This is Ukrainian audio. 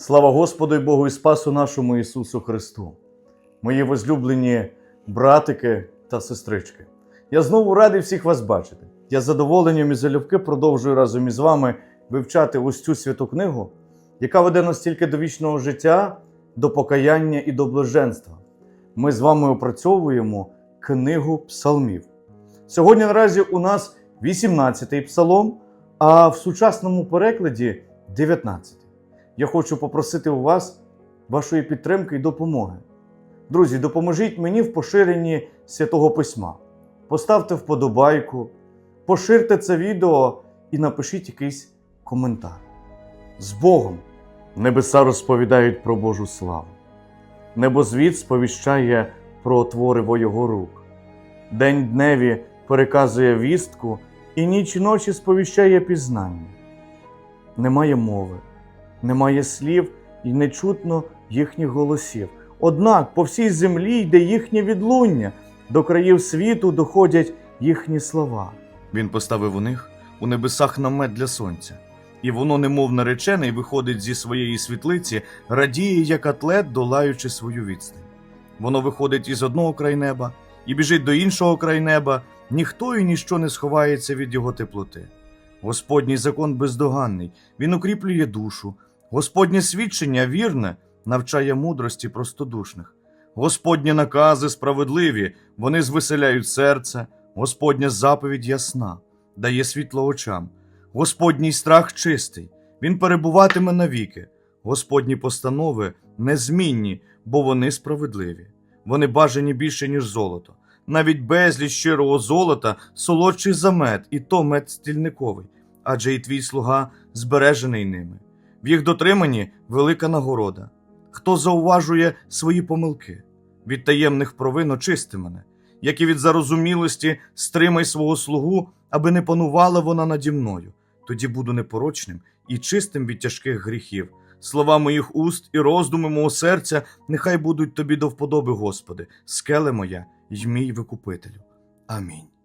Слава Господу і Богу і Спасу нашому Ісусу Христу, мої возлюблені братики та сестрички. Я знову радий всіх вас бачити. Я з задоволенням і залюбки продовжую разом із вами вивчати ось цю святу книгу, яка веде нас тільки до вічного життя, до покаяння і до блаженства. Ми з вами опрацьовуємо книгу псалмів. Сьогодні наразі у нас 18-й псалом, а в сучасному перекладі 19. Я хочу попросити у вас вашої підтримки і допомоги. Друзі, допоможіть мені в поширенні святого письма. Поставте вподобайку, поширте це відео і напишіть якийсь коментар. З Богом небеса розповідають про Божу славу. Небозвід сповіщає про твориво Його рук. День дневі переказує вістку, і ніч ночі сповіщає пізнання. Немає мови, немає слів і не чутно їхніх голосів. Однак по всій землі йде їхнє відлуння, до країв світу доходять їхні слова. Він поставив у них у небесах намет для сонця, і воно, немов наречений, виходить зі своєї світлиці, радіє, як атлет, долаючи свою відстань. Воно виходить із одного край неба і біжить до іншого край неба, ніхто і ніщо не сховається від його теплоти. Господній закон бездоганний, він укріплює душу, Господнє свідчення вірне, навчає мудрості простодушних. Господні накази справедливі, вони звеселяють серце, Господня заповідь ясна, дає світло очам. Господній страх чистий, він перебуватиме навіки. Господні постанови незмінні, бо вони справедливі. Вони бажані більше, ніж золото. Навіть безліч щирого золота солодший за мед, і то мед стільниковий, адже і твій слуга збережений ними. В їх дотриманні велика нагорода. Хто зауважує свої помилки, від таємних провин очисти мене, як і від зарозумілості стримай свого слугу, аби не панувала вона наді мною. Тоді буду непорочним і чистим від тяжких гріхів. Слова моїх уст і роздуми мого серця нехай будуть тобі до вподоби, Господи, скеле моя й мій викупителю. Амінь.